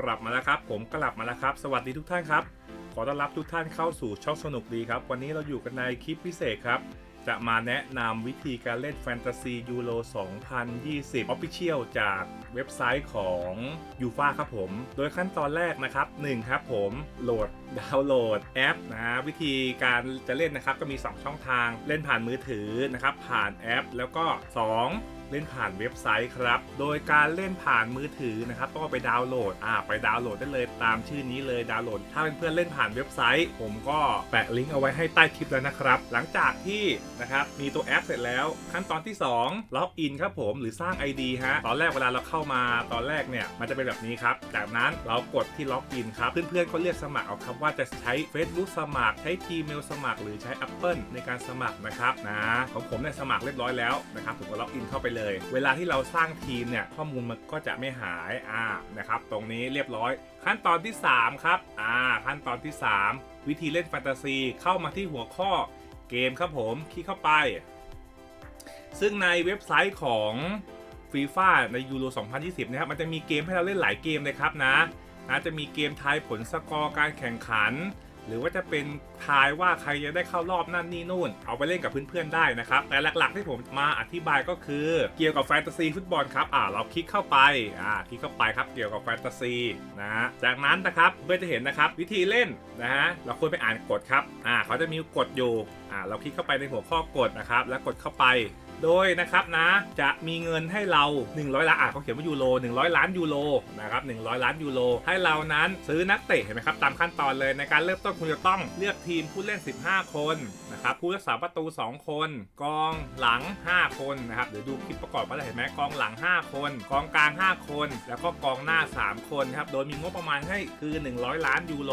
กลับมาแล้วครับ ผมกลับมาแล้วครับ สวัสดีทุกท่านครับ ขอต้อนรับทุกท่านเข้าสู่ช่องสนุกดีครับ วันนี้เราอยู่กันในคลิปพิเศษครับ จะมาแนะนำวิธีการเล่นแฟนตาซียูโร 2020 Official จากเว็บไซต์ของยูฟาครับผม โดยขั้นตอนแรกนะครับ 1 ครับผมโหลดดาวน์โหลดแอปนะฮะวิธีการจะเล่นนะครับก็มี 2 ช่องทางเล่นผ่านมือถือนะครับผ่านแอป แล้วก็ 2 เล่นผ่านเว็บไซต์ครับ โดยการเล่นผ่านมือถือนะครับก็ไปดาวน์โหลดอ่าไปดาวน์โหลดได้เลยตามชื่อนี้เลยดาวน์โหลด ถ้าเป็นเพื่อนเล่นผ่านเว็บไซต์ ผมก็แปะลิงก์เอาไว้ให้ใต้คลิปแล้วนะครับ หลังจากที่นะครับมีตัวแอปเสร็จแล้ว ขั้นตอนที่ 2 ล็อกอินครับผมหรือสร้าง ID ฮะตอนแรกเวลาเราเข้ามาตอนแรกเนี่ยมันจะเป็นแบบนี้ครับ จากนั้นเรากดที่ล็อกอินครับเพื่อนๆก็เรียกสมัครเอาครับว่าจะใช้ Facebook สมัครใช้ Gmail สมัคร หรือใช้ Apple ในการสมัครนะครับนะของผมเนี่ยสมัครเรียบร้อยแล้วนะครับผมก็ล็อกอินเข้าไปเลยเวลาที่เราสร้างทีมเนี่ยข้อมูลมันก็จะไม่หายอ่านะครับตรงนี้เรียบร้อย ขั้นตอนที่ 3 ครับอ่าขั้นตอนที่ 3 วิธีเล่นแฟนตาซีเข้ามาที่หัวข้อเกมครับผมคลิกเข้าไป ซึ่งในเว็บไซต์ของฟีฟ่าในยูโร 2020 นะครับ มันจะมีเกมให้เราเล่นหลายเกมเลยครับนะนะจะมีเกมทายผลสกอร์การแข่งขัน หรือว่าจะเป็นทายว่าใครจะได้เข้ารอบนั่นนี่นู่น เอาไปเล่นกับเพื่อนๆได้นะครับ แต่หลักๆที่ผมมาอธิบายก็คือ เกี่ยวกับแฟนตาซีฟุตบอลครับอ่าเราคลิกเข้าไปอ่าคลิกเข้าไปครับเกี่ยวกับแฟนตาซีนะฮะจากนั้นนะครับเพื่อจะเห็นนะครับวิธีเล่นนะฮะเราควรไปอ่านกฎครับอ่าเขาจะมีกฎอยู่อ่าเราคลิกเข้าไปในหัวข้อกฎนะครับแล้วกดเข้าไป โดยนะครับนะจะมีเงินให้เรา 100ล้านอะเขาเขียนว่ายูโร100 ล้านยูโรนะครับ100 ล้านยูโรให้เรานั้นซื้อนักเตะเห็นไหมครับตามขั้นตอนเลยในการเริ่มต้นคุณจะต้องเลือกทีมผู้เล่น 15 คนนะครับผู้รักษาประตู 2 คน กองหลัง 5 คนนะครับเดี๋ยวดูคลิปประกอบก็ได้เห็นไหมกองหลัง 5 คน กองกลาง 5 คน แล้วก็กองหน้า 3 คนครับโดยมีงบประมาณให้คือ 100 ล้านยูโร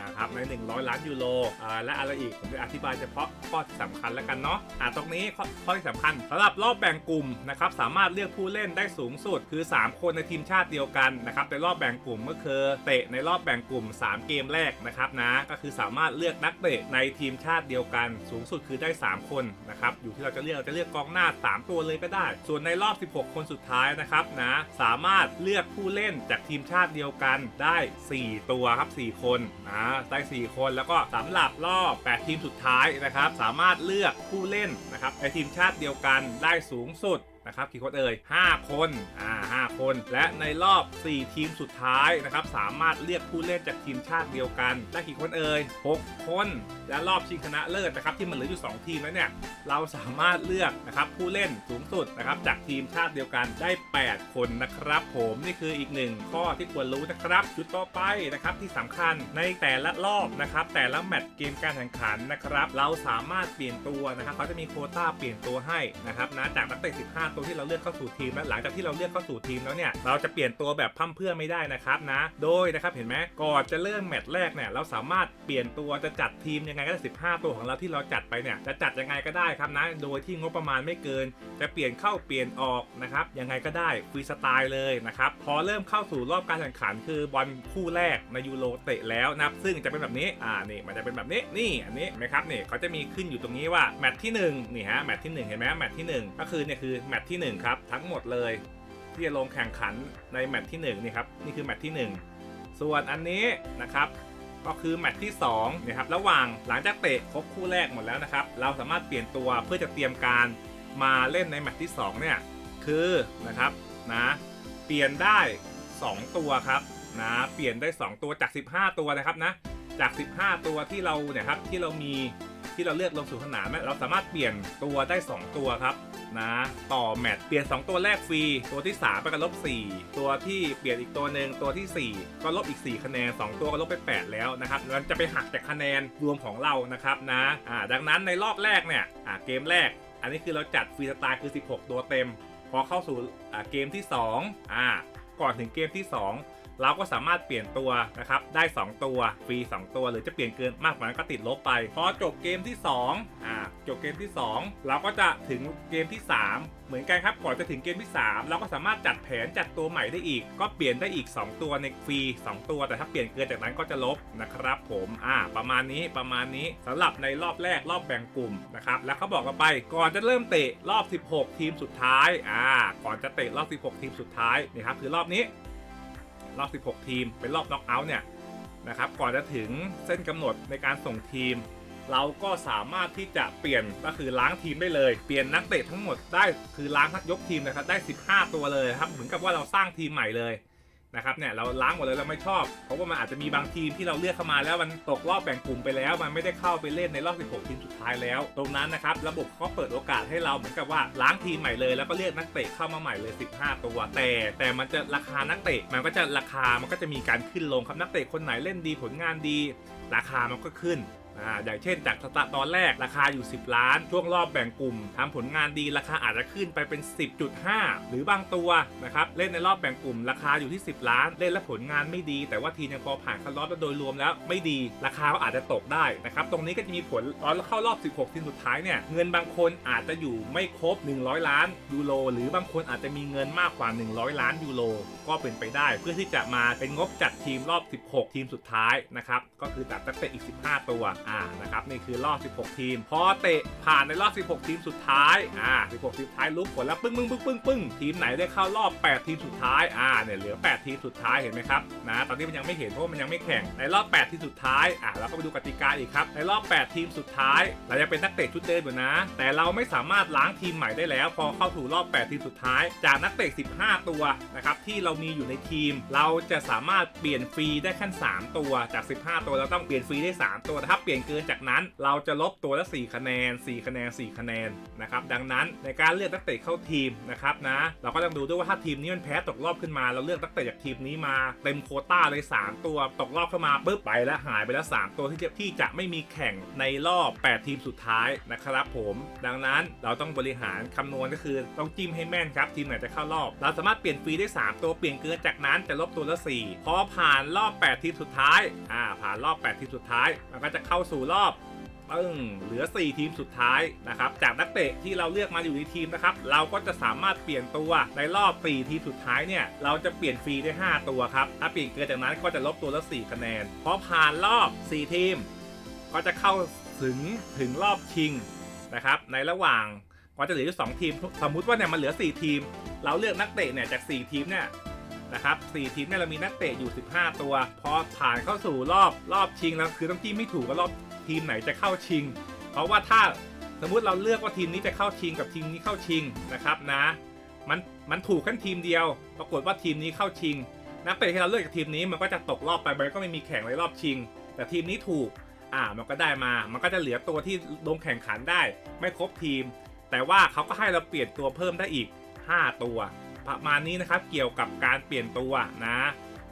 นะครับใน 100 ล้านยูโรอ่าและอะไรอีกผมจะอธิบายเฉพาะข้อที่สำคัญแล้วกันเนาะอ่าตรงนี้ข้อข้อที่สำคัญสำหรับรอบแบ่งกลุ่มนะครับสามารถเลือกผู้เล่นได้สูงสุดคือ 3 คนในทีมชาติเดียวกันนะครับในรอบแบ่งกลุ่มก็คือเตะในรอบแบ่งกลุ่ม 3 เกมแรกนะครับนะก็คือสามารถเลือกนักเตะในทีมชาติเดียวกัน สูงสุดคือได้ 3 คนนะครับอยู่ที่เราจะเลือกเราจะเลือกกองหน้า 3 ตัวเลยก็ได้ ส่วนในรอบ 16 คนสุดท้ายนะครับนะสามารถเลือกผู้เล่นจากทีมชาติเดียวกันได้ 4 ตัวครับ 4 คนนะได้ 4 คนแล้วก็สำหรับรอบ 8 ทีมสุดท้ายนะครับสามารถเลือกผู้เล่นนะครับในทีมชาติเดียวกันได้สูงสุด นะครับกี่คนเอ่ย5 คนอ่า5คน และในรอบ 4 ทีมสุดท้ายนะครับสามารถเลือกผู้เล่นจากทีมชาติเดียวกันได้กี่คนเอ่ย6 คน และรอบชิงชนะเลิศนะครับที่มันเหลืออยู่ 2 ทีมแล้วเนี่ยเราสามารถเลือกนะครับผู้เล่นสูงสุดนะครับจากทีมชาติเดียวกันได้ 8 คนนะครับผมนี่คืออีกหนึ่งข้อที่ควรรู้นะครับจุดต่อไปนะครับที่สำคัญในแต่ละรอบนะครับแต่ละแมตช์เกมการแข่งขันนะครับเราสามารถเปลี่ยนตัวนะครับเขาจะมีโคต้าเปลี่ยนตัวให้นะครับนะจากนักเตะ15ตัวที่เราเลือกเข้าสู่ทีมและหลังจากที่เราเลือกเข้าสู่ทีมแล้วเนี่ยเราจะเปลี่ยนตัวแบบพั่มเพื่อไม่ได้นะครับนะโดยนะครับเห็นไหมก่อนจะเริ่มแมตช์แรกเนี่ยเราสามารถเปลี่ยนตัวจะจัดทีมยังไงก็ได้15 ตัวของเราที่เราจัดไปเนี่ยจะจัดยังไงก็ได้ครับนะโดยที่งบประมาณไม่เกิน จะเปลี่ยนเข้าเปลี่ยนออกนะครับยังไงก็ได้ฟรีสไตล์เลยนะครับพอเริ่มเข้าสู่รอบการแข่งขันคือบอลคู่แรกในยูโรเตะแล้วนะครับซึ่งจะเป็นแบบนี้อ่านี่มันจะเป็นแบบนี้นี่อันนี้เห็นไหมครับนี่เขาจะมีขึ้นอยู่ตรงนี้ว่าแมตช์ที่หนึ่งนี่ฮะแมตช์ที่หนึ่งเห็นไหมแมตช์ที่หนึ่งก็คือเนี่ยคือแมตช์ที่หนึ่งครับ ทั้งหมดเลย ที่จะลงแข่งขันในแมตช์ที่หนึ่งนี่ครับนี่คือแมตช์ที่หนึ่งส่วนอันนี้นะครับก็คือแมตช์ที่2นะครับระหว่างหลังจากเตะครบคู่แรกหมดแล้วนะครับ เราสามารถเปลี่ยนตัวเพื่อจะเตรียมการมาเล่นในแมตช์ที่2เนี่ยคือนะครับนะเปลี่ยนได้ 2 ตัวครับนะเปลี่ยนได้ 2 ตัวจาก 15 ตัวนะครับนะจาก 15 ตัวที่เราเนี่ยครับที่เรามี ที่เราเลือกลงสู่สนามเนี่ยเราสามารถเปลี่ยนตัวได้ 2 ตัวครับนะต่อแมตช์เปลี่ยน 2 ตัวแรกฟรี ตัวที่ 3 ไปกับลบ 4 ตัวที่เปลี่ยนอีกตัวหนึ่งตัวทีสี่ 4 ก็ลบอีก 4 คะแนน 2 ตัวก็ลบไป 8 แล้วนะครับมันจะไปหักจากคะแนนรวมของเรานะครับนะอ่าดังนั้นในรอบแรกเนี่ยอ่าเกมแรก อันนี้คือเราจัดฟรีสไตล์คือ 16 ตัวเต็ม พอเข้าสู่อ่าเกมที่2อ่าก่อนถึงเกมที่ 2 เราก็สามารถเปลี่ยนตัวนะครับได้ 2 ตัวฟรี 2 ตัว หรือจะเปลี่ยนเกินมากกว่านั้นก็ติดลบไป พอจบเกมที่2อ่าจบเกมที่ 2 เราก็จะถึงเกมที่ 3 เหมือนกันครับก่อนจะถึงเกมที่ 3 เราก็สามารถจัดแผนจัดตัวใหม่ได้อีก ก็เปลี่ยนได้อีก 2 ตัวในฟรี 2 ตัว แต่ถ้าเปลี่ยนเกินจากนั้นก็จะลบนะครับผมอ่าประมาณนี้ประมาณนี้สำหรับในรอบแรกรอบแบ่งกลุ่มนะครับแล้วเขาบอกกันไปก่อนจะเริ่มเตะรอบ 16 ทีมสุดท้ายอ่าก่อนจะเตะรอบ 16 ทีมสุดท้ายนี่ครับคือรอบนี้ รอบ 16 ทีม เป็นรอบน็อกเอาท์เนี่ยนะครับก่อนจะถึงเส้นกำหนดในการส่งทีม เราก็สามารถที่จะเปลี่ยนก็คือล้างทีมได้เลย เปลี่ยนนักเตะทั้งหมดได้คือล้างทั้งยกทีมนะครับได้ 15 ตัวเลยครับเหมือนกับว่าเราสร้างทีมใหม่เลย นะครับเนี่ยเราล้างหมดเลยเราไม่ชอบ เพราะว่ามันอาจจะมีบางทีมที่เราเลือกเข้ามาแล้วมันตกรอบแบ่งกลุ่มไปแล้ว มันไม่ได้เข้าไปเล่นในรอบ 16 ทีมสุดท้ายแล้ว ตรงนั้นนะครับระบบเขาเปิดโอกาสให้เราเหมือนกับว่าล้างทีมใหม่เลย แล้วก็เรียกนักเตะเข้ามาใหม่เลย 15 ตัว แต่ แต่มันจะราคานักเตะมันก็จะราคามันก็จะมีการขึ้นลงครับนักเตะคนไหนเล่นดีผลงานดี ราคามันก็ขึ้น อ่าอย่างเช่นจากสตาร์ตอนแรกราคาอยู่ 10 ล้าน ช่วงรอบแบ่งกลุ่มทำผลงานดีราคาอาจจะขึ้นไปเป็น 10.5 หรือบางตัวนะครับเล่นในรอบแบ่งกลุ่ม ราคาอยู่ที่ 10 ล้าน เล่นแล้วผลงานไม่ดี แต่ว่าทีมยังพอผ่านคัดรอบแล้วโดยรวมแล้วไม่ดีราคาก็อาจจะตกได้นะครับตรงนี้ก็จะมีผลตอนเข้ารอบ 16 ทีมสุดท้ายเนี่ยเงินบางคนอาจจะอยู่ไม่ครบ 100 ล้านยูโรหรือบางคนอาจจะมีเงินมากกว่า 100 ล้านยูโรก็เป็นไปได้ เพื่อที่จะมาเป็นงบจัดทีมรอบ 16 ทีมสุดท้ายนะครับก็คือจัดนักเตะอีก 15 ตัวอ่านะครับนี่คือรอบ 16 ทีม พอเตะผ่านในรอบ 16 ทีมสุดท้ายอ่า16 ทีมสุดท้ายรู้ผลแล้วปึ้งปึ้งปึ้งปึ้งปึ้งทีมไหนได้เข้ารอบ 8 ทีมสุดท้ายอ่าเนี่ยเหลือ 8 ทีมสุดท้ายเห็นไหมครับนะตอนนี้มันยังไม่เห็นเพราะมันยังไม่แข่งในรอบ 8 ทีมสุดท้ายอ่าเราก็ไปดูกติกาอีกครับในรอบ 8 ทีมสุดท้าย เราจะเป็นนักเตะชุดเดิมอยู่นะ แต่เราไม่สามารถล้างทีมใหม่ได้แล้ว พอเข้าถูรอบ 8 ทีมสุดท้าย จากนักเตะ 15 ตัวนะครับที่เรามีอยู่ในทีม เราจะสามารถเปลี่ยนฟรีได้ขั้น 3 ตัวจาก 15 ตัวเราต้องเปลี่ยนฟรีได้ 3 ตัวถ้าเปลี่ยนเกินจากนั้น เราจะลบตัวละ 4 คะแนน 4 คะแนน 4 คะแนนนะครับดังนั้นในการเลือกนักเตะเข้าทีมนะครับนะเราก็ต้องดูด้วยว่าถ้าทีมนี้มันแพ้ตกรอบขึ้นมา เราเลือกนักเตะจากทีมนี้มาเต็มโคต้าเลย 3 ตัวตกรอบเข้ามาปุ๊บไปแล้วหายไปแล้ว 3 ตัวที่จะที่จะไม่มีแข่งในรอบ 8 ทีมสุดท้ายนะครับผมดังนั้นเราต้องบริหารคำนวณก็คือต้องจิ้มให้แม่นครับทีมไหนจะเข้ารอบ เราสามารถเปลี่ยนฟรีได้ 3 ตัวเปลี่ยนเกินจากนั้นจะลบตัวละ4พอผ่านรอบ 8 ทีมสุดท้ายอ่าผ่านรอบ 8 ทีมสุดท้ายมันก็จะเข้าสู่รอบปึ้งเหลือ 4 ทีมสุดท้ายนะครับ จากนักเตะที่เราเลือกมาอยู่ในทีมนะครับ เราก็จะสามารถเปลี่ยนตัวในรอบ 4 ทีมสุดท้ายเนี่ย เราจะเปลี่ยนฟรีได้ 5 ตัวครับ ถ้าเปลี่ยนเกินจากนั้นก็จะลบตัวละ 4 คะแนน พอผ่านรอบ 4 ทีม ก็จะเข้าถึงถึงรอบชิงนะครับ ในระหว่างก็จะเหลืออยู่สองทีม สมมุติว่าเนี่ยมันเหลือ 4 ทีม เราเลือกนักเตะเนี่ยจาก 4 ทีมเนี่ย นะครับ4ทีมเนี่ยเรามีนักเตะอยู่ 15 ตัว พอผ่านเข้าสู่รอบรอบชิงแล้วคือต้องจิ้มไม่ถูกว่ารอบทีมไหนจะเข้าชิง เพราะว่าถ้าสมมุติเราเลือกว่าทีมนี้จะเข้าชิงกับทีมนี้เข้าชิงนะครับนะมันมันถูกแค่ทีมเดียว ปรากฏว่าทีมนี้เข้าชิง นักเตะที่เราเลือกจากทีมนี้มันก็จะตกรอบไปมันก็ไม่มีแข่งในรอบชิง แต่ทีมนี้ถูกอ่ามันก็ได้มา มันก็จะเหลือตัวที่ลงแข่งขันได้ ไม่ครบทีม แต่ว่าเขาก็ให้เราเปลี่ยนตัวเพิ่มได้อีก 5 ตัว ประมาณนี้นะครับเกี่ยวกับการเปลี่ยนตัวนะ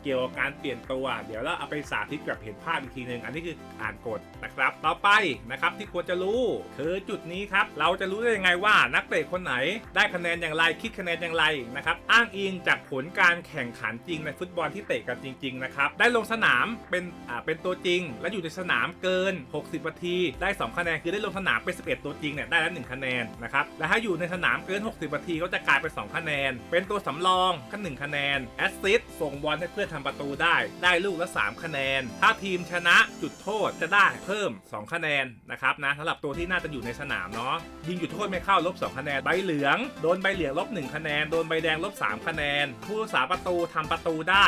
เกี่ยวกับการเปลี่ยนตัว เดี๋ยวเราเอาไปสาธิตแบบเห็นภาพอีกทีหนึ่งอันนี้คืออ่านกฎนะครับ ต่อไปนะครับที่ควรจะรู้คือจุดนี้ครับ เราจะรู้ได้ยังไงว่านักเตะคนไหน ได้คะแนนอย่างไรคิดคะแนนอย่างไรนะครับ อ้างอิงจากผลการแข่งขันจริงในฟุตบอลที่เตะกันจริง ๆ นะครับ ได้ลงสนามเป็นอ่าเป็นตัวจริง และอยู่ในสนามเกิน 60นาที ได้ 2 คะแนนคือได้ลงสนามเป็น 11 ตัวจริงเนี่ยได้แล้ว1คะแนนนะครับและถ้าอยู่ในสนามเกิน 60นาทีก็จะกลายเป็น2คะแนน เป็นตัวสำรองก็1คะแนนแอสซิสต์ส่งบอลให้เพื่อนทำประตูได้ ได้ลูกละ 3 คะแนน ถ้าทีมชนะจุดโทษจะได้เพิ่ม 2 คะแนนนะครับนะสำหรับตัวที่น่าจะอยู่ในสนามเนาะยิงจุดโทษไม่เข้าลบ 2 คะแนน ใบเหลือง โดนใบเหลืองลบ 1 คะแนน โดนใบแดงลบ 3 คะแนน ผู้รักษาประตูทำประตูได้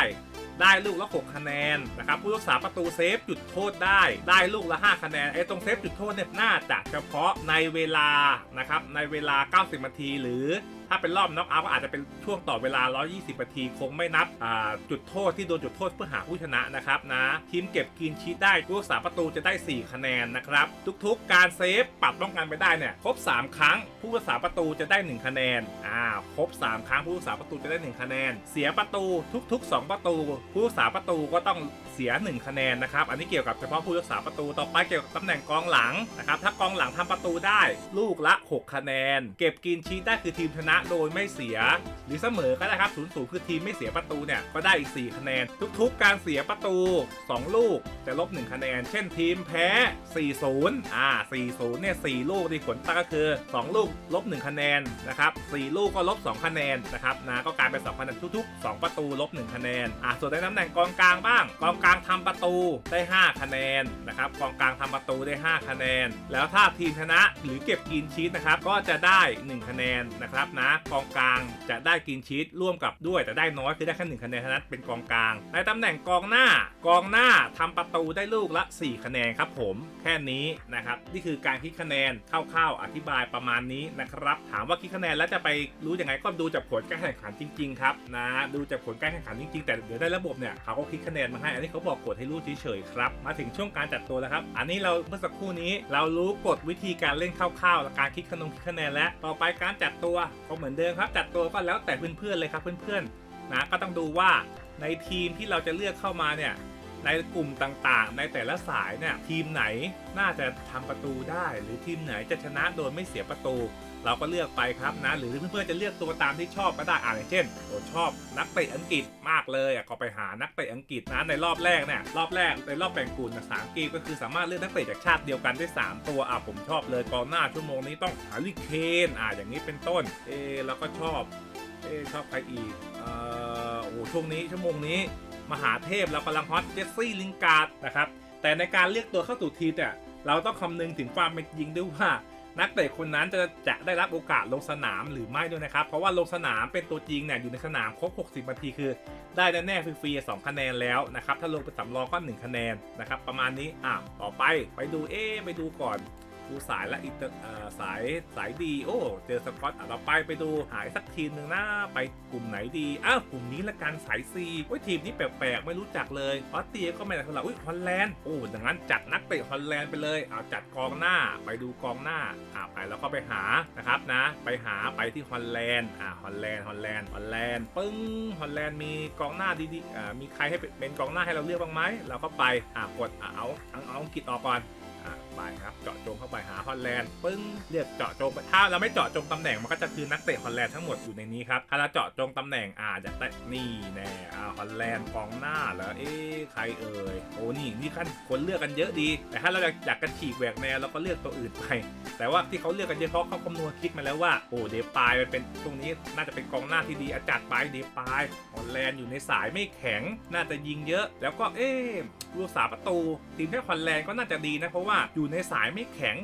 ได้ลูกละ 6 คะแนนนะครับผู้รักษาประตูเซฟจุดโทษได้ ได้ลูกละ 5 คะแนนไอ้ตรงเซฟจุดโทษเนี่ยน่าจะเฉพาะในเวลานะครับในเวลา 90นาทีหรือ ถ้าเป็นรอบน็อกเอาท์ก็อาจจะเป็นช่วงต่อเวลา 120 นาที คงไม่นับจุดโทษที่โดนจุดโทษเพื่อหาผู้ชนะนะครับนะทีมเก็บกรีนชีตได้ผู้รักษาประตูจะได้ 4 คะแนนนะครับ ทุกๆ การเซฟปรับป้องกันไปได้เนี่ยครบ 3 ครั้ง ผู้รักษาประตูจะได้ 1 คะแนนอ่าครบ 3 ครั้งผู้รักษาประตูจะได้ 1 คะแนน เสียประตูทุก ๆ 2 ประตู ผู้รักษาประตูก็ต้องเสีย 1 คะแนนนะครับอันนี้เกี่ยวกับเฉพาะผู้รักษาประตูต่อไปเกี่ยวกับตำแหน่งกองหลังนะครับถ้ากองหลังทำประตูได้ ลูกละ 6 คะแนน เก็บกรีนชีตได้คือทีมชนะโดยไม่เสีย หรือเสมอก็ได้ครับศูนย์ศูนย์คือทีมไม่เสียประตูเนี่ยก็ได้อีก 4 คะแนน ทุกๆ การเสียประตู 2 ลูกจะลบ 1 คะแนน เช่นทีมแพ้ 40 อ่า 40 เนี่ย 4 ลูกที่ผลตั้งก็คือ 2 ลูกลบ 1 คะแนนนะครับ4ลูกก็ลบ 2 คะแนนนะครับนะก็กลายเป็น2คะแนนทุกๆ 2 ประตูลบ 1 คะแนน อ่าส่วนในตำแหน่งกองกลางบ้าง กองกลางลางทำประตูได้ 5 คะแนนนะครับกองกลางทำประตูได้ 5 คะแนน แล้วถ้าทีมชนะหรือเก็บกินชีสนะครับก็จะได้ 1 คะแนนนะครับนะกองกลางจะได้กินชีสร่วมกับด้วยแต่ได้น้อยคือได้แค่หนึ่งคะแนนเท่านั้นเป็นกองกลาง ในตำแหน่งกองหน้ากองหน้าทำประตูได้ลูกละ 4 คะแนนครับผมแค่นี้นะครับนี่คือการคิดคะแนนคร่าวๆอธิบายประมาณนี้นะครับถามว่าคิดคะแนนแล้วจะไปรู้ยังไงก็ดูจากผลการแข่งขันจริงๆครับนะดูจากผลการแข่งขันจริงๆ แต่เดี๋ยวได้ระบบเนี่ยเขาก็คิดคะแนนมาให้อันนี้เขาบอกกดให้รู้เฉยๆครับมาถึงช่วงการจัดตัวแล้วครับ อันนี้เราเมื่อสักครู่นี้เรารู้กฎวิธีการเล่นคร่าวๆและการคิดคะแนนคิดคะแนนแล้วต่อไปการจัดตัวก็เหมือนเดิมครับจัดตัวก็แล้วแต่เพื่อนๆเลยครับเพื่อนๆนะก็ต้องดูว่าในทีมที่เราจะเลือกเข้ามาเนี่ย ในกลุ่มต่างๆ ในแต่ละสายเนี่ยทีมไหนน่าจะทำประตูได้ หรือทีมไหนจะชนะโดยไม่เสียประตู เราก็เลือกไปครับนะ หรือเพื่อนๆจะเลือกตัวตามที่ชอบก็ได้อ่าอย่างเช่นโอชอบนักเตะอังกฤษมากเลยอะก็ไปหานักเตะอังกฤษนะในรอบแรกเนี่ยรอบแรกในรอบแบ่งกลุ่มนะสามเกมก็คือสามารถเลือกนักเตะจากชาติเดียวกันได้ 3 ตัวอะผมชอบเลยกองหน้าชั่วโมงนี้ต้องหาลิเคนอ่าอย่างนี้เป็นต้นเออแล้วก็ชอบเออชอบใครอีกเอ่อโอ้ช่วงนี้ชั่วโมงนี้ มหาเทพเรากำลังฮอตเจสซี่ลิงการ์ดนะครับ แต่ในการเลือกตัวเข้าสู่ทีมเนี่ยเราต้องคำนึงถึงความเป็นจริงด้วยว่า นักเตะคนนั้นจะจะได้รับโอกาสลงสนามหรือไม่ด้วยนะครับ เพราะว่าลงสนามเป็นตัวจริงเนี่ยอยู่ในสนามครบ 60นาทีคือ ได้แน่ๆฟรีๆ2คะแนนแล้วนะครับถ้าลงเป็นสำรองก็1คะแนนนะครับประมาณนี้อะต่อไปไปดูเอ๊ไปดูก่อน ดูสายและอินเตอร์เอ่อสายสายดี โอ้ เจอสกอตอะต่อไปไปดูหายสักทีหนึ่งนะไปกลุ่มไหนดี อ้าวกลุ่มนี้ละกันสายซีโอ้ยทีมนี้แปลกๆ ไม่รู้จักเลยออสเตรียก็ไม่ได้เท่าไหร่อุ้ยฮอลแลนด์โอ้ดังนั้นจัดนักเตะฮอลแลนด์ไปเลยเอาจัดกองหน้าไปดูกองหน้าอ่าไปแล้วก็ไปหานะครับนะ ไปหาไปที่ฮอลแลนด์อ่าฮอลแลนด์ฮอลแลนด์ฮอลแลนด์ปึ้งฮอลแลนด์มีกองหน้าดีๆอ่ามีใครให้เป็นกองหน้าให้เราเลือกบ้างไหมเราก็ไปอ่ากดเอาเอาอังกฤษออกก่อน ไปครับเจาะจงเข้าไปหาฮอลแลนด์ปึ้งเรียกเจาะจงไปถ้าเราไม่เจาะจงตำแหน่งมันก็จะคือนักเตะฮอลแลนด์ทั้งหมดอยู่ในนี้ครับถ้าเราเจาะจงตำแหน่งอาอยากได้นี่แน่อาฮอลแลนด์กองหน้าเหรอเอ๊ะใครเอ่ยโอ้นี่นี่ขั้นคนเลือกกันเยอะดี แต่ถ้าเราอยากอยากกันฉีกแหวกแนวเราก็เลือกตัวอื่นไป แต่ว่าที่เขาเลือกกันเยอะเพราะเขาคำนวณคิดมาแล้วว่าโอ้เดปายมันเป็นตรงนี้น่าจะเป็นกองหน้าที่ดีอาจัดไปเดปายฮอลแลนด์อยู่ในสายไม่แข็งน่าจะยิงเยอะ แล้วก็เอ๊ะรักษาประตูทีมแค่ฮอลแลนด์ก็น่าจะดีนะเพราะว่าอยู่ในสายไม่แข็ง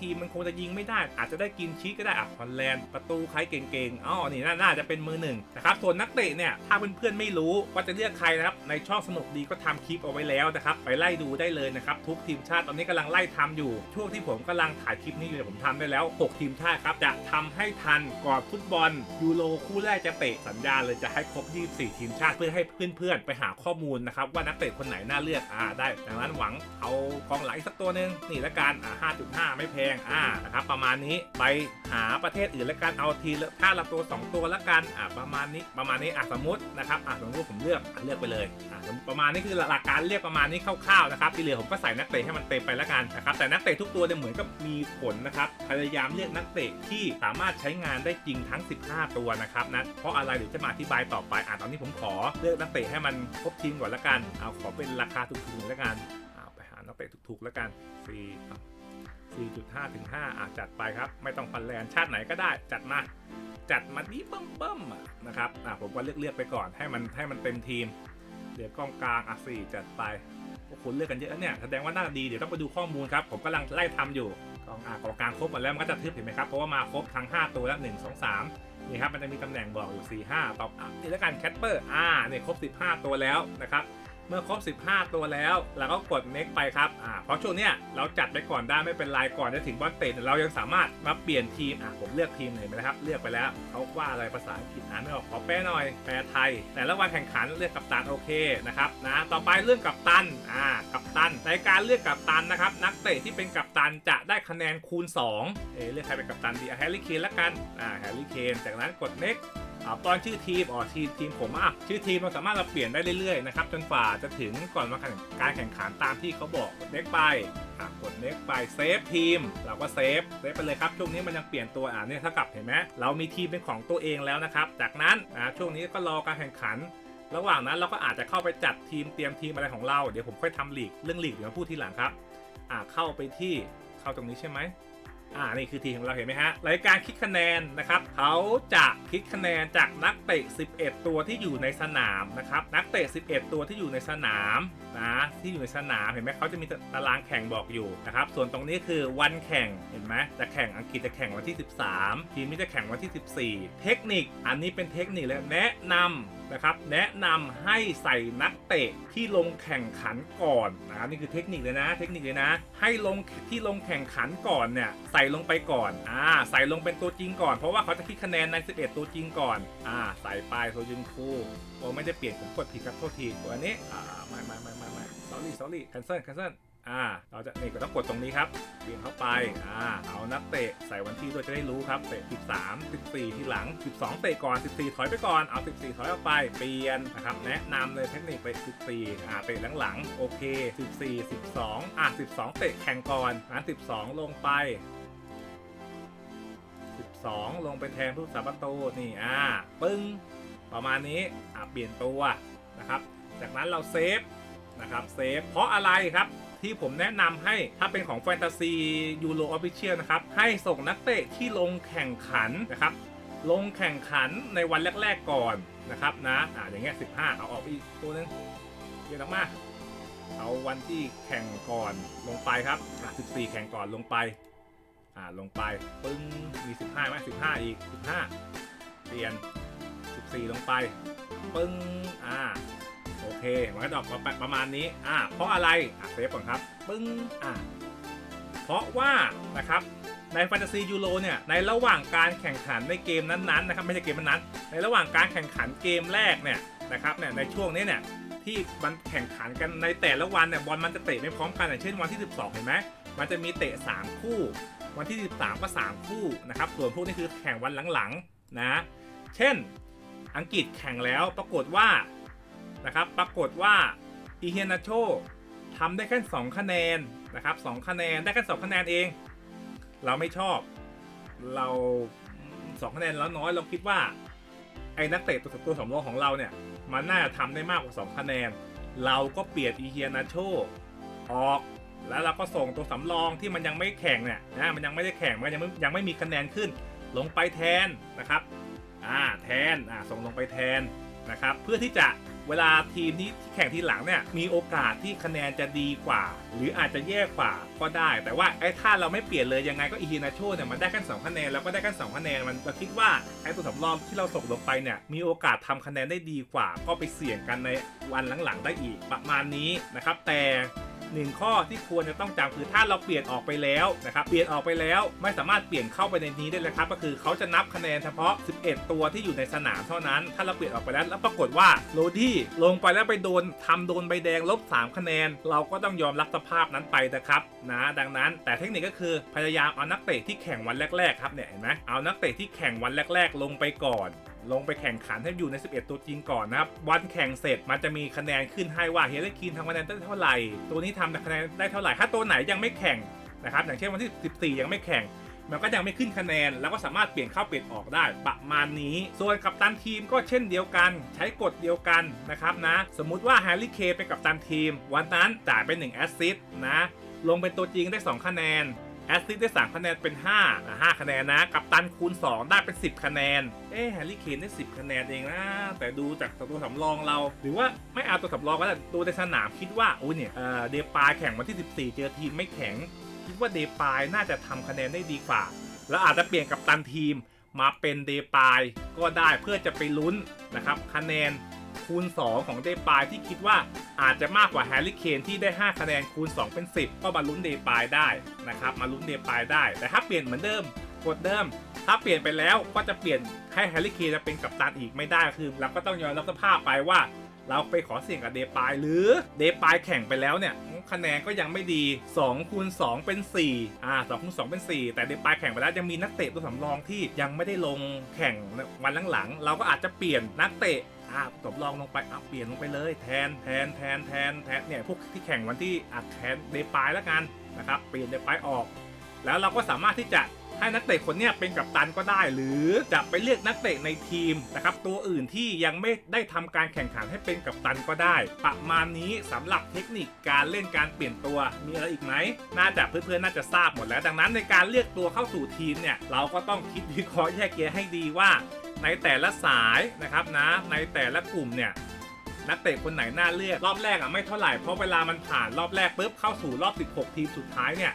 ทีมมันคงจะยิงไม่ได้ อาจจะได้กินชีสก็ได้อะฮอลแลนด์ประตูใครเก่งๆอ๋อนี่น่านาจะเป็นมือหนึ่งนะครับส่วนนักเตะเนี่ยถ้าเพื่อนๆไม่รู้ว่าจะเลือกใครนะครับในช่องสนุกดีก็ทำคลิปเอาไว้แล้วนะครับไปไล่ดูได้เลยนะครับทุกทีมชาติตอนนี้กำลังไล่ทำอยู่ ช่วงที่ผมกำลังถ่ายคลิปนี้อยู่ผมทำได้แล้ว 6 ทีมชาติครับจะทำให้ทันก่อนฟุตบอลยูโรคู่แรกจะเตะสัญญาเลยจะให้ครบ 24 ทีมชาติเพื่อให้เพื่อนๆไปหาข้อมูลนะครับว่านักเตะคนไหนน่าเลือกอ่าได้ดังนั้นหวังเอากองหลังสักตัวหนึ่งนี่ละกันอ่า5.5 ไม่แพงอ่านะครับประมาณนี้ไปหาประเทศอื่นและกันเอาทีละถ้าละตัว 2 ตัวละกันอ่าประมาณนี้ประมาณนี้อะสมมตินะครับอะสมมติผมเลือกเลือกไปเลยอะประมาณนี้คือหลักการเรียกประมาณนี้คร่าวๆนะครับที่เหลือผมก็ใส่นักเตะให้มันเต็มไปละกันนะครับแต่นักเตะทุกตัวเนี่ยเหมือนกับมีผลนะครับพยายามเลือกนักเตะที่สามารถใช้งานได้จริงทั้ง 15 ตัวนะครับนะเพราะอะไรเดี๋ยวจะมาอธิบายต่อไปอะตอนนี้ผมขอเลือกนักเตะให้มันครบทีมก่อนละกันเอาขอเป็นราคาถูกๆละกันเอาไปหานักเตะถูกๆละกันฟรี 4.5 ถึง 5อะจัดไปครับ ไม่ต้องฟันแลนชาติไหนก็ได้จัดมา จัดมาดีเบิ่มเบิ่มๆนะครับอะผมก็เลือกเลือกไปก่อนให้มันให้มันเต็มทีม เดี๋ยวกองกลางอะสี่จัดไปโอ้โหเลือกกันเยอะเนี่ยแสดงว่าน่าดีเดี๋ยวต้องไปดูข้อมูลครับ ผมกำลังไล่ทำอยู่กองอะกองกลางครบหมดแล้วมันก็จะทึบเห็นไหมครับเพราะว่ามาครบทั้ง 5 ตัวแล้ว1 2 3นี่ครับมันจะมีตำแหน่งบอกอยู่4 5ตอบอะนี่แล้วกันแคทเปอร์อ่าเนี่ยครบ 15 ตัวแล้วนะครับ เมื่อครบ 15 ตัวแล้ว เราก็กด next ไปครับอ่าเพราะช่วงเนี้ยเราจัดไปก่อนได้ไม่เป็นไรก่อนจะถึงบอลเตะเรายังสามารถมาเปลี่ยนทีมอะผมเลือกทีมไหนไปนะครับ เลือกไปแล้วเขาว่าอะไรภาษาอังกฤษอ่านไม่ออกขอแปลหน่อยแปลไทย แต่ละวันแข่งขันเลือกกัปตันโอเคนะครับนะต่อไปเรื่องกัปตันอ่ากัปตันในการเลือกกัปตันนะครับนักเตะที่เป็นกัปตันจะได้คะแนนคูณ 2 เอเลือกใครเป็นกัปตันดีแฮร์รี่เคนละกันอ่าแฮร์รี่เคนจากนั้นกด next อตอนชื่อทีมอ๋อทีมทีมผมอะชื่อทีมเราสามารถเราเปลี่ยนได้เรื่อยๆนะครับจนกว่าจะถึงก่อนมาแข่งการแข่งขันตามที่เขาบอกกดเน็กไปอะกดเน็กไปเซฟทีมเราก็เซฟเซฟไปเลยครับช่วงนี้มันยังเปลี่ยนตัวอ่าเนี่ยเท่ากับเห็นไหมเรามีทีมเป็นของตัวเองแล้วนะครับ จากนั้นอ่าช่วงนี้ก็รอการแข่งขันระหว่างนั้นเราก็อาจจะเข้าไปจัดทีมเตรียมทีมอะไรของเรา เดี๋ยวผมค่อยทำลีกเรื่องลีกเดี๋ยวมาพูดทีหลังครับ อ่าเข้าไปที่เข้าตรงนี้ใช่ไหม อ่านี่คือทีมของเราเห็นไหมฮะรายการคิดคะแนนนะครับเขาจะคิดคะแนนจากนักเตะ 11 ตัวที่อยู่ในสนามนะครับนักเตะ 11 ตัวที่อยู่ในสนามนะที่อยู่ในสนามเห็นไหมเขาจะมีตารางแข่งบอกอยู่นะครับส่วนตรงนี้คือวันแข่งเห็นไหมจะแข่งอังกฤษจะแข่งวันที่ 13 ทีมนี้จะแข่งวันที่ 14 เทคนิคอันนี้เป็นเทคนิคเลยแนะนำ นะครับ แนะนำให้ใส่นักเตะที่ลงแข่งขันก่อนนะครับนี่คือเทคนิคเลยนะ เทคนิคเลยนะ ให้ลงที่ลงแข่งขันก่อนเนี่ยใส่ลงไปก่อนอ่าใส่ลงเป็นตัวจริงก่อนเพราะว่าเขาจะคิดคะแนนใน 11 ตัวจริงก่อนอ่าใส่ไปตัวยิงคู่โอ้ไม่ได้เปลี่ยนผมกดผิดครับโทษทีตัวอันนี้อ่าไม่ไม่ไม่ไม่ไม่ sorry sorry cancel cancel อ่าเราจะนี่ก็ต้องกดตรงนี้ครับเปลี่ยนเข้าไปอ่าเอานักเตะใส่วันที่ด้วยจะได้รู้ครับเตะ 13 14 ที่หลัง 12 เตะก่อน 14 ถอยไปก่อนเอา 14 ถอยออกไปเปลี่ยนนะครับแนะนำเลยเทคนิคไป 14อ่าเตะหลังๆโอเค 14 12อะ12 เตะแข่งก่อนอะ12 ลงไป12 ลงไปแทนผู้สาประตูนี่อ่าปึ้งประมาณนี้อะเปลี่ยนตัวนะครับ จากนั้นเราเซฟนะครับเซฟเพราะอะไรครับ ที่ผมแนะนำให้ถ้าเป็นของแฟนตาซียูโรออฟฟิเชียลนะครับ ให้ส่งนักเตะที่ลงแข่งขันนะครับ ลงแข่งขันในวันแรก ๆก่อนนะครับนะอ่าอย่างเงี้ย15เอาออกอีกตัวนึงเยอะมากเอาวันที่แข่งก่อนลงไปครับอะ14 แข่งก่อนลงไป อ่า ลงไป ปึ้ง มี 15ไหม15 อีก 15 เปลี่ยน 14 ลงไป ปึ้ง อ่า โอเคมันก็จะออกมาประมาณนี้อ่าเพราะอะไรอะเซฟก่อนครับปึ้งอ่าเพราะว่านะครับในแฟนตาซียูโรเนี่ยในระหว่างการแข่งขันในเกมนั้นๆนะครับไม่ใช่เกมนั้นๆในระหว่างการแข่งขันเกมแรกเนี่ยนะครับเนี่ยในช่วงนี้เนี่ยที่มันแข่งขันกันในแต่ละวันเนี่ยบอลมันจะเตะไม่พร้อมกันอย่างเช่นวันที่ 12 เห็นไหมมันจะมีเตะ 3 คู่ วันที่ 13 ก็ 3 คู่นะครับส่วนพวกนี้คือแข่งวันหลังๆนะเช่นอังกฤษแข่งแล้วปรากฏว่า นะครับ ปรากฏว่าอีเฮียนาโชทำได้แค่ 2 คะแนนนะครับ2คะแนนได้แค่2คะแนนเอง เราไม่ชอบ เรา2คะแนนแล้วน้อยเราคิดว่าไอ้นักเตะตัวตัวสำรองของเราเนี่ยมันน่าจะทำได้มากกว่า 2 คะแนน เราก็เปลี่ยนอีเฮียนาโชออกแล้วเราก็ส่งตัวสำรองที่มันยังไม่แข่งเนี่ยนะมันยังไม่ได้แข่งมันยังไม่ยังไม่มีคะแนนขึ้น ลงไปแทนนะครับอ่าแทนอ่าส่งลงไปแทนนะครับ เพื่อที่จะ เวลาทีมนี้ที่แข่งทีหลังเนี่ยมีโอกาสที่คะแนนจะดีกว่า หรืออาจจะแย่กว่าก็ได้ แต่ว่าไอ้ถ้าเราไม่เปลี่ยนเลยยังไงก็อีฮินาโชเนี่ยมันได้แค่สองคะแนนแล้วก็ได้แค่สองคะแนนมันเราคิดว่าไอ้ตัวสำรองที่เราส่งลงไปเนี่ยมีโอกาสทำคะแนนได้ดีกว่า ก็ไปเสี่ยงกันในวันหลังๆได้อีกประมาณนี้นะครับแต่ หนึ่งข้อที่ควรจะต้องจำคือถ้าเราเปลี่ยนออกไปแล้วนะครับเปลี่ยนออกไปแล้วไม่สามารถเปลี่ยนเข้าไปในนี้ได้เลยครับก็คือเขาจะนับคะแนนเฉพาะ 11 ตัวที่อยู่ในสนามเท่านั้น ถ้าเราเปลี่ยนออกไปแล้วแล้วปรากฏว่าโรดี้ลงไปแล้วไปโดนทำโดนใบแดงลบ3คะแนน เราก็ต้องยอมรับสภาพนั้นไปนะครับนะดังนั้น แต่เทคนิคก็คือพยายามเอานักเตะที่แข่งวันแรกๆครับเนี่ยเห็นไหมเอานักเตะที่แข่งวันแรก ๆ ลงไปก่อน ลงไปแข่งขันให้อยู่ใน 11 ตัวจริงก่อนนะครับ วันแข่งเสร็จมันจะมีคะแนนขึ้นให้ว่าเฮเลคินทำคะแนนได้เท่าไหร่ ตัวนี้ทำคะแนนได้เท่าไหร่ ถ้าตัวไหนยังไม่แข่งนะครับ อย่างเช่นวันที่ 14 ยังไม่แข่ง มันก็ยังไม่ขึ้นคะแนน แล้วก็สามารถเปลี่ยนเข้าเปลี่ยนออกได้ประมาณนี้ ส่วนกัปตันทีมก็เช่นเดียวกัน ใช้กฎเดียวกันนะครับนะ สมมุติว่าแฮร์รี่เคเป็นกัปตันทีม วันนั้นจ่ายไป1แอสซิสต์นะ ลงเป็นตัวจริงได้ 2 คะแนน แอสซิสได้ 3 คะแนนเป็น5อะ5คะแนนนะ กับตันคูณ 2 ได้เป็น 10 คะแนน เอ๊ะแฮร์รี่เคนได้ 10 คะแนนเองนะ แต่ดูจากตัวสำรองเรา หรือว่าไม่เอาตัวสำรองก็ได้ตัวในสนามคิดว่าอุ้ยเนี่ยเดปายแข่งวันที่ 14 เจอทีมไม่แข็ง คิดว่าเดปายน่าจะทำคะแนนได้ดีกว่า แล้วอาจจะเปลี่ยนกับตันทีมมาเป็นเดปายก็ได้เพื่อจะไปลุ้นนะครับคะแนน คูณ 2 ของเดปายที่คิดว่าอาจจะมากกว่าแฮร์รี่เคนที่ได้ 5 คะแนนคูณ 2 เป็น 10 ก็มาลุ้นเดปายได้นะครับมาลุ้นเดปายได้ แต่ถ้าเปลี่ยนเหมือนเดิมกดเดิม ถ้าเปลี่ยนไปแล้วก็จะเปลี่ยนให้แฮร์รี่เคนจะเป็นกัปตันอีกไม่ได้คือเราก็ต้องยอมรับสภาพไปว่าเราไปขอเสี่ยงกับเดปายหรือเดปายแข่งไปแล้วเนี่ยคะแนนก็ยังไม่ดี2คูณ2เป็น 4 อ่า2คูณ2เป็น 4 แต่เดปายแข่งไปแล้วยังมีนักเตะตัวสำรองที่ยังไม่ได้ลงแข่งวันหลังๆ เราก็อาจจะเปลี่ยนนักเตะ อ่าสำรองลงไปอะเปลี่ยนลงไปเลยแทนแทนแทนแทนแทนเนี่ยพวกที่แข่งวันที่อัดแทนเดปายแล้วกันนะครับเปลี่ยนเดปายออก แล้วเราก็สามารถที่จะให้นักเตะคนเนี้ยเป็นกัปตันก็ได้ หรือจะไปเรียกนักเตะในทีมนะครับตัวอื่นที่ยังไม่ได้ทำการแข่งขันให้เป็นกัปตันก็ได้ ประมาณนี้สำหรับเทคนิคการเล่นการเปลี่ยนตัวมีอะไรอีกไหมน่าจะเพื่อนๆน่าจะทราบหมดแล้ว ดังนั้นในการเลือกตัวเข้าสู่ทีมเนี่ยเราก็ต้องคิดวิเคราะห์แยกแยะให้ดีว่า ในแต่ละสายนะครับนะในแต่ละกลุ่มเนี่ยนักเตะคนไหนน่าเลือกรอบแรกอะไม่เท่าไหร่เพราะเวลามันผ่านรอบแรกปุ๊บเข้าสู่รอบ 16 ทีมสุดท้ายเนี่ย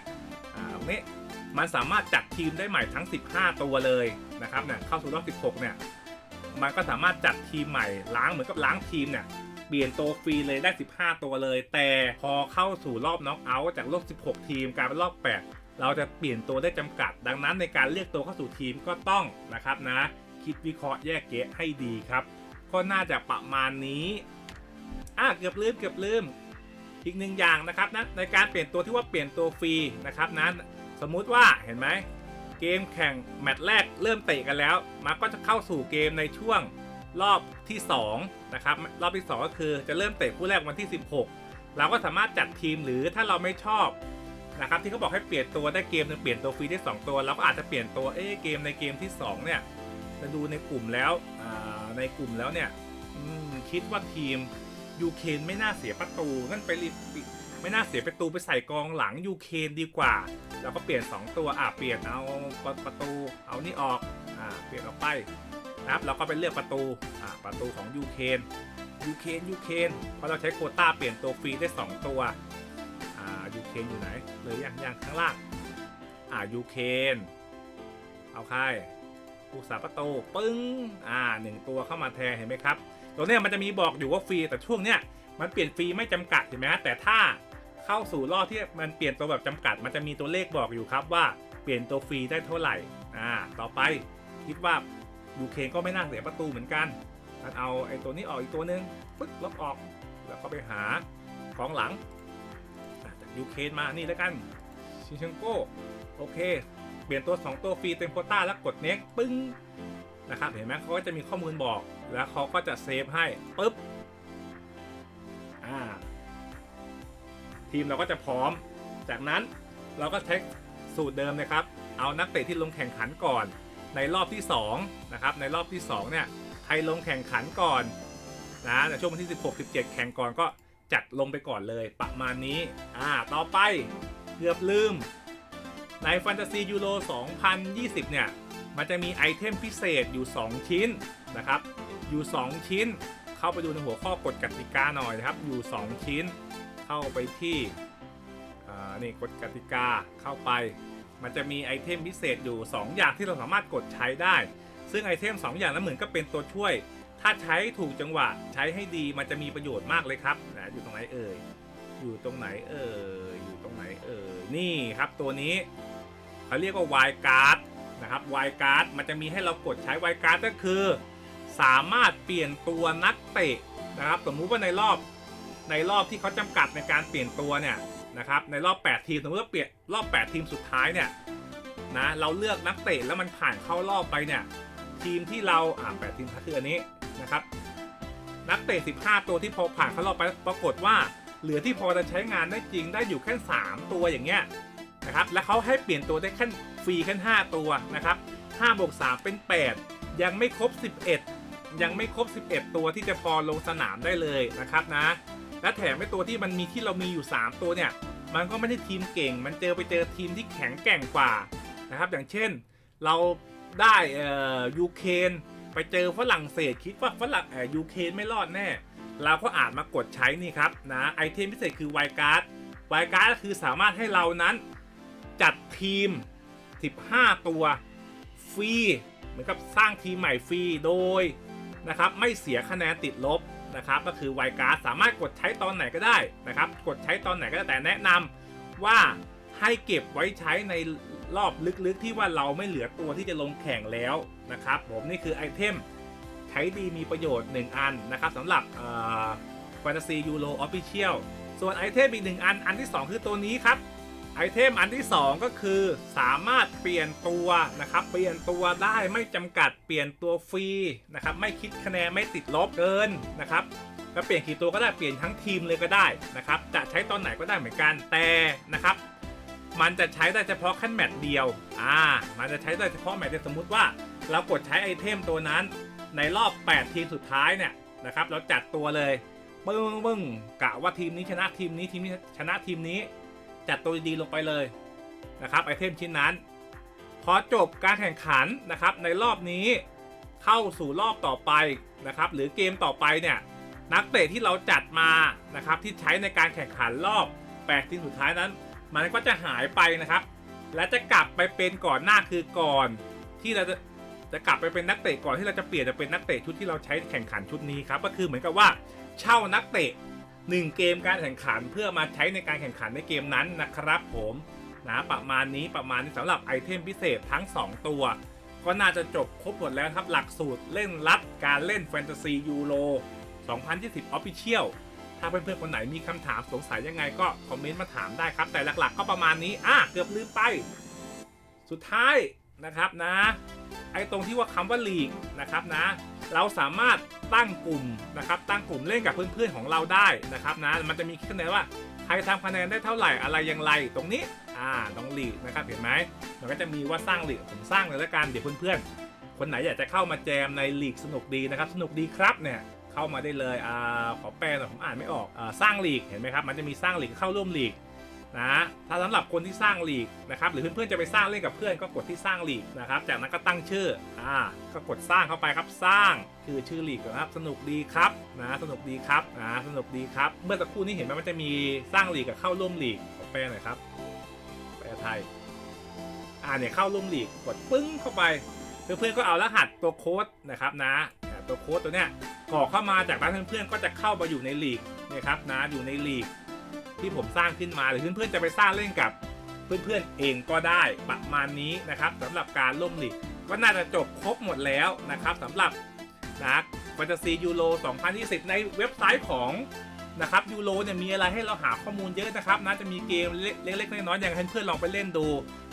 อ่าเนี่ยมันสามารถจัดทีมได้ใหม่ทั้ง 15 ตัวเลยนะครับเนี่ยเข้าสู่รอบ 16 เนี่ยมันก็สามารถจัดทีมใหม่ล้างเหมือนกับล้างทีมเนี่ยเปลี่ยนตัวฟรีเลยได้ 15 ตัวเลย แต่พอเข้าสู่รอบน็อกเอาท์จากรอบ 16 ทีมกลายเป็นรอบ 8 เราจะเปลี่ยนตัวได้จำกัด ดังนั้นในการเลือกตัวเข้าสู่ทีมก็ต้องนะครับนะ คิดวิเคราะห์แยกแยะให้ดีครับ ก็น่าจะประมาณนี้อะเกือบลืมเกือบลืมอีกหนึ่งอย่างนะครับนะในการเปลี่ยนตัวที่ว่าเปลี่ยนตัวฟรีนะครับนั้นสมมุติว่าเห็นไหมเกมแข่งแมตช์แรกเริ่มเตะกันแล้วมันก็จะเข้าสู่เกมในช่วงรอบที่2นะครับรอบที่ 2 ก็คือจะเริ่มเตะคู่แรกวันที่ 16 เราก็สามารถจัดทีมหรือถ้าเราไม่ชอบนะครับที่เขาบอกให้เปลี่ยนตัวได้เกมหนึงเปลี่ยนตัวฟรีได้ 2 ตัวเราก็อาจจะเปลี่ยนตัวเอ๊เกมในเกมที่ 2 เนี่ย จะดูในกลุ่มแล้วในกลุ่มแล้วเนี่ยคิดว่าทีมยูเคนไม่น่าเสียประตูงั้นไปรีบไม่น่าเสียประตูไปใส่กองหลังยูเคนดีกว่าเราก็เปลี่ยน 2 ตัวอะเปลี่ยนเอาประตูเอานี่ออกอ่าเปลี่ยนออกไปนะครับเราก็ไปเลือกประตูอ่าประตูของยูเคนยูเคนยูเคนเพราะเราใช้โคต้าเปลี่ยนตัวฟรีได้ 2 ตัวอ่ายูเคนอยู่ไหนเลยยังยังข้างล่างอ่ายูเคนเอาใคร ผู้สาประตูปึ้งอ่าหนึ่งตัวเข้ามาแทนเห็นไหมครับตัวเนี้ยมันจะมีบอกอยู่ว่าฟรีแต่ช่วงเนี้ยมันเปลี่ยนฟรีไม่จำกัดเห็นไหมฮะแต่ถ้าเข้าสู่รอบที่มันเปลี่ยนตัวแบบจำกัด มันจะมีตัวเลขบอกอยู่ครับว่าเปลี่ยนตัวฟรีได้เท่าไหร่อ่าต่อไปคิดว่ายูเคนก็ไม่น่าเสียประตูเหมือนกันกันเอาไอ้ตัวนี้ออกอีกตัวนึงปึ๊บลบออกแล้วก็ไปหาของหลังอะจากยูเคนมานี่แล้วกันชิชังโก้โอเค เปลี่ยนตัว2ตัวฟรีเต็มโคต้าแล้วกดเน็กปึ้งนะครับเห็นไหมเขาก็จะมีข้อมูลบอก แล้วเขาก็จะเซฟให้ปึ๊บอ่าทีมเราก็จะพร้อม จากนั้นเราก็ใช้สูตรเดิมนะครับ เอานักเตะที่ลงแข่งขันก่อน ในรอบที่2นะครับในรอบที่2เนี่ยใครลงแข่งขันก่อนนะในช่วงวันที่ 16 17 แข่งก่อนก็จัดลงไปก่อนเลยประมาณนี้อ่าต่อไปเกือบลืม ใน Fantasy Euro 2020 เนี่ย มันจะมีไอเทมพิเศษอยู่ 2 ชิ้นนะครับ อยู่ 2 ชิ้น เข้าไปดูในหัวข้อกฎกติกาหน่อยนะครับ อยู่ 2 ชิ้น เข้าไปที่นี่กฎกติกาเข้าไป มันจะมีไอเทมพิเศษอยู่ 2 อย่างที่เราสามารถกดใช้ได้ ซึ่งไอเทม 2 อย่างนั้นเหมือนก็เป็นตัวช่วย ถ้าใช้ถูกจังหวะใช้ให้ดีมันจะมีประโยชน์มากเลยครับนะอยู่ตรงไหนเอ่ยอยู่ตรงไหนเอ่ยอยู่ตรงไหนเอ่ยนี่ครับตัวนี้ เขาเรียกว่า Y Card นะครับ Y Card มันจะมีให้เรากดใช้ Y Card ก็คือ สามารถเปลี่ยนตัวนักเตะนะครับ สมมุติว่าในรอบในรอบที่เขาจำกัดในการเปลี่ยนตัวเนี่ยนะครับในรอบ 8 ทีมสมมติว่าเปลี่ยนรอบ 8 ทีมสุดท้ายเนี่ยนะเราเลือกนักเตะแล้วมันผ่านเข้ารอบไปเนี่ยทีมที่เราอ่า8ทีมคืออันนี้นะครับนักเตะ 15 ตัวที่พอผ่านเข้ารอบไปปรากฏว่า เหลือที่พอจะใช้งานได้จริงได้อยู่แค่ 3 ตัวอย่างเงี้ย นะครับแล้วเขาให้เปลี่ยนตัวได้แค่ฟรีแค่5ตัวนะครับ5บวก3เป็น 8 ยังไม่ครบ 11 ยังไม่ครบ 11 ตัวที่จะพอลงสนามได้เลยนะครับนะ และแถมไอ้ตัวที่มันมีที่เรามีอยู่ 3 ตัวเนี่ย มันก็ไม่ได้ทีมเก่ง มันเจอไปเจอทีมที่แข็งแกร่งกว่านะครับ อย่างเช่นเราได้เอ่อยูเครนไปเจอฝรั่งเศสคิดว่าฝรั่งเอ่อยูเครนไม่รอดแน่ เราก็อาจมากดใช้นี่ครับนะไอเทมพิเศษคือไวการ์ดไวการ์ดก็คือสามารถให้เรานั้น จัดทีม 15 ตัวฟรีเหมือนกับสร้างทีมใหม่ฟรีโดยนะครับไม่เสียคะแนนติดลบนะครับก็คือไวการ์ดสามารถกดใช้ตอนไหนก็ได้นะครับกดใช้ตอนไหนก็ได้แต่แนะนำว่าให้เก็บไว้ใช้ในรอบลึกๆที่ว่าเราไม่เหลือตัวที่จะลงแข่งแล้วนะครับผมนี่คือไอเทมใช้ดีมีประโยชน์ 1 อันนะครับสำหรับแฟนตาซียูโรออฟฟิเชียลส่วนไอเทมอีกหนึ่งอัน อันที่ 2 คือตัวนี้ครับ ไอเทมอันที่ 2 ก็คือ สามารถเปลี่ยนตัวนะครับ เปลี่ยนตัวได้ไม่จำกัดเปลี่ยนตัวฟรีนะครับ ไม่คิดคะแนนไม่ติดลบเกินนะครับแล้วเปลี่ยนกี่ตัวก็ได้เปลี่ยนทั้งทีมเลยก็ได้นะครับ จะใช้ตอนไหนก็ได้เหมือนกันแต่นะครับ มันจะใช้ได้เฉพาะแค่แมตช์เดียว อ่า มันจะใช้ได้เฉพาะแมตช์เดียวสมมติว่า เรากดใช้ไอเทมตัวนั้นในรอบ 8 ทีมสุดท้ายเนี่ยนะครับ เราจัดตัวเลยปึ้งปึ้งกะว่าทีมนี้ชนะทีมนี้ทีมนี้ชนะทีมนี้ จัดตัวดีๆลงไปเลยนะครับไอเทมชิ้นนั้น พอจบการแข่งขันนะครับในรอบนี้เข้าสู่รอบต่อไปนะครับหรือเกมต่อไปเนี่ยนักเตะที่เราจัดมานะครับที่ใช้ในการแข่งขันรอบ8ทีมสุดท้ายนั้น มันก็จะหายไปนะครับ และจะกลับไปเป็นก่อนหน้าคือก่อนที่เราจะจะกลับไปเป็นนักเตะก่อนที่เราจะเปลี่ยนจะเป็นนักเตะชุดที่เราใช้แข่งขันชุดนี้ครับก็คือเหมือนกับว่าเช่านักเตะ หนึ่งเกมการแข่งขันเพื่อมาใช้ในการแข่งขันในเกมนั้นนะครับผมนะประมาณนี้ประมาณนี้สำหรับไอเทมพิเศษทั้ง 2 ตัว ก็น่าจะจบครบหมดแล้วครับหลักสูตรเล่นรัดการเล่นแฟนตาซียูโร2020 Official ถ้าเพื่อนๆคนไหนมีคำถามสงสัยยังไงก็คอมเมนต์มาถามได้ครับ แต่หลักๆ ก็ประมาณนี้อะเกือบลืมไป สุดท้ายนะครับนะ ไอ้ตรงที่ว่าคำว่าลีกนะครับนะ เราสามารถตั้งกลุ่มนะครับ ตั้งกลุ่มเล่นกับเพื่อนๆของเราได้นะครับนะ มันจะมีคะแนนว่าใครทำคะแนนได้เท่าไหร่อะไรอย่างไรตรงนี้อ่าน้องลีกนะครับเห็นไหมมันก็จะมีว่าสร้างลีกผมสร้างเลยละกันเดี๋ยวเพื่อนๆ คนไหนอยากจะเข้ามาแจมในลีกสนุกดีนะครับ สนุกดีครับเนี่ยเข้ามาได้เลยอ่าขอแปลหน่อยผมอ่านไม่ออกอ่าสร้างลีกเห็นไหมครับมันจะมีสร้างลีกเข้าร่วมลีก นะถ้าสำหรับคนที่สร้างลีกนะครับหรือเพื่อนๆจะไปสร้างเล่นกับเพื่อนก็กดที่สร้างลีกนะครับจากนั้นก็ตั้งชื่ออ่าก็กดสร้างเข้าไปครับสร้างคือชื่อลีกนะครับสนุกดีครับนะสนุกดีครับนะสนุกดีครับ เมื่อสักครู่นี้เห็นไหมมันจะมีสร้างลีกกับเข้าร่วมลีกขอแปลหน่อยครับแปลไทยอ่าเนี่ยเข้าร่วมลีกกดปึ้งเข้าไปเพื่อนๆก็เอารหัสตัวโค้ดนะครับนะอ่าตัวโค้ดตัวเนี้ยกรอกเข้ามาจากนั้นเพื่อนๆก็จะเข้ามาอยู่ในลีกนะครับนะอยู่ในลีก ที่ผมสร้างขึ้นมาหรือเพื่อนๆจะไปสร้างเล่นกับเพื่อนๆเองก็ได้ประมาณนี้นะครับสำหรับการล่มลีกก็น่าจะจบครบหมดแล้วนะครับสำหรับนะแฟนตาซียูโร2020 ในเว็บไซต์ของนะครับยูโรเนี่ยมีอะไรให้เราหาข้อมูลเยอะนะครับนะจะมีเกมเล็กๆน้อยๆอย่างให้เพื่อนลองไปเล่นดู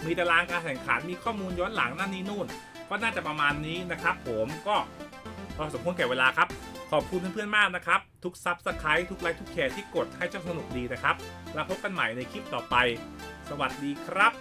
มีตารางการแข่งขันมีข้อมูลย้อนหลังนั่นนี่นู่น ก็น่าจะประมาณนี้นะครับ ผมก็ก็สมควรแก่เวลาครับ ขอบคุณเพื่อนๆมากนะครับ ทุกซับสไครต์ทุกไลค์ทุกแชร์ที่กดให้เจ้าสนุกดีนะครับ แล้วพบกันใหม่ในคลิปต่อไป สวัสดีครับ